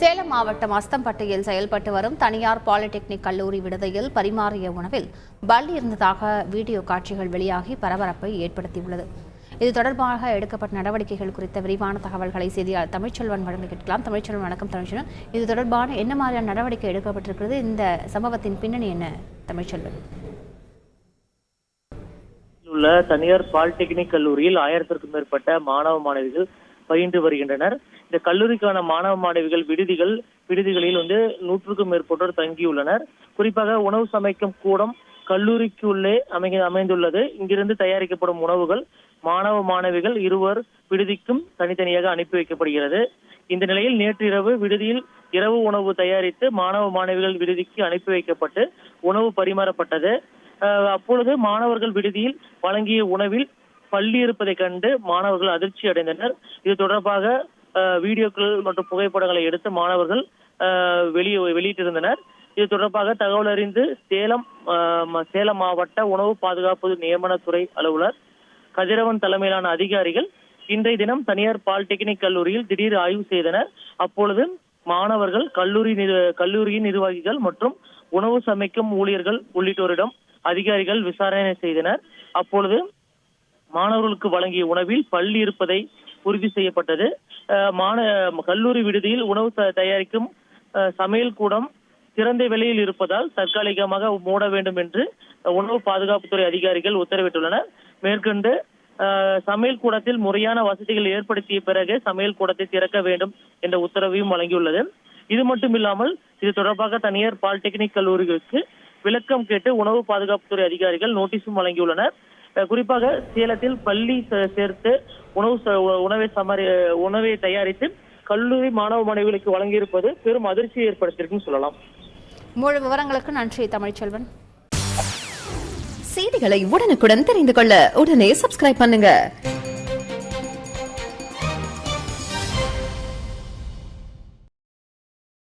சேலம் மாவட்டம் அஸ்தம்பட்டியில் செயல்பட்டு வரும் தனியார் பாலிடெக்னிக் கல்லூரி விடுதியில் பரிமாறிய உணவில் பல் இருந்ததாக வீடியோ காட்சிகள் வெளியாகி பரபரப்பை ஏற்படுத்தியுள்ளது. இது தொடர்பாக எடுக்கப்பட்ட நடவடிக்கைகள் குறித்த விரிவான தகவல்களை செய்தியாளர் தமிழ்ச்செல்வன் வழங்க கேட்கலாம். தமிழ்ச்செல்வன் வணக்கம் தமிழ்ச்செல்வன். இது தொடர்பான என்ன மாதிரியான நடவடிக்கை எடுக்கப்பட்டிருக்கிறது? இந்த சம்பவத்தின் பின்னணி என்ன தமிழ்ச்செல்வன்? உள்ள தனியார் பாலிடெக்னிக் கல்லூரியில் ஆயிரத்திற்கும் மேற்பட்ட மாணவ மாணவிகள் பயின்று வருகின்றனர். இந்த கல்லூரிக்கான மாணவ மாணவிகள் விடுதிகள் விடுதிகளில் வந்து நூற்றுக்கும் மேற்பட்டோர் தங்கியுள்ளனர். குறிப்பாக உணவு சமைக்கும் கூடம் கல்லூரிக்கு உள்ளே அமை அமைந்துள்ளது. இங்கிருந்து தயாரிக்கப்படும் உணவுகள் மாணவ மாணவிகள் இருவர் விடுதிக்கும் தனித்தனியாக அனுப்பி வைக்கப்படுகிறது. இந்த நிலையில் நேற்று இரவு விடுதியில் இரவு உணவு தயாரித்து மாணவ மாணவிகள் விடுதிக்கு அனுப்பி வைக்கப்பட்டு உணவு பரிமாறப்பட்டது. அப்பொழுது மாணவர்கள் விடுதியில் வழங்கிய உணவில் பள்ளி இருப்பதை கண்டு மாணவர்கள் அதிர்ச்சி அடைந்தனர். இது தொடர்பாக வீடியோக்கள் மற்றும் புகைப்படங்களை எடுத்து மாணவர்கள் வெளியே வெளியிட்டிருந்தனர். இது தொடர்பாக தகவல் அறிந்து சேலம் அஹ், சேலம் மாவட்ட உணவு பாதுகாப்பு நியமனத்துறை அலுவலர் கதிரவன் தலைமையிலான அதிகாரிகள் இன்றைய தினம் தனியார் பாலிடெக்னிக் கல்லூரியில் திடீர் ஆய்வு செய்தனர். அப்பொழுது மாணவர்கள் கல்லூரி கல்லூரியின் நிர்வாகிகள் மற்றும் உணவு சமைக்கும் ஊழியர்கள் உள்ளிட்டோரிடம் அதிகாரிகள் விசாரணை செய்தனர். அப்பொழுது மாணவர்களுக்கு வழங்கிய உணவில் பள்ளி இருப்பதை உறுதி செய்யப்பட்டது. மாண கல்லூரி விடுதியில் உணவு தயாரிக்கும் சமையல் கூடம் திறந்த வெளியில் இருப்பதால் தற்காலிகமாக மூட வேண்டும் என்று உணவு பாதுகாப்புத்துறை அதிகாரிகள் உத்தரவிட்டுள்ளனர். மேற்கொண்டு சமையல் கூடத்தில் முறையான வசதிகள் ஏற்படுத்திய பிறகு சமையல் கூடத்தை திறக்க வேண்டும் என்ற உத்தரவையும் வழங்கியுள்ளது. இது மட்டும் இல்லாமல் இது தொடர்பாக தனியார் பாலிடெக்னிக் கல்லூரிகளுக்கு விளக்கம் கேட்டு உணவு பாதுகாப்புத்துறை அதிகாரிகள் நோட்டீஸும் வழங்கியுள்ளனர். குறிப்பாக சேலத்தில் பள்ளி சேர்த்து உணவு ச- உணவை சமரி உணவை தயாரித்து கல்லூரி மாணவ மாணவிகளுக்கு வழங்கியிருப்பது பெரும் அதிர்ச்சியை ஏற்படுத்தியிருக்குன்னு சொல்லலாம். முழு விவரங்களுக்கு நன்றி தமிழ்ச்செல்வன். செய்திகளை உடனுக்குடன் தெரிந்து கொள்ள உடனே சப்ஸ்கிரைப் பண்ணுங்க.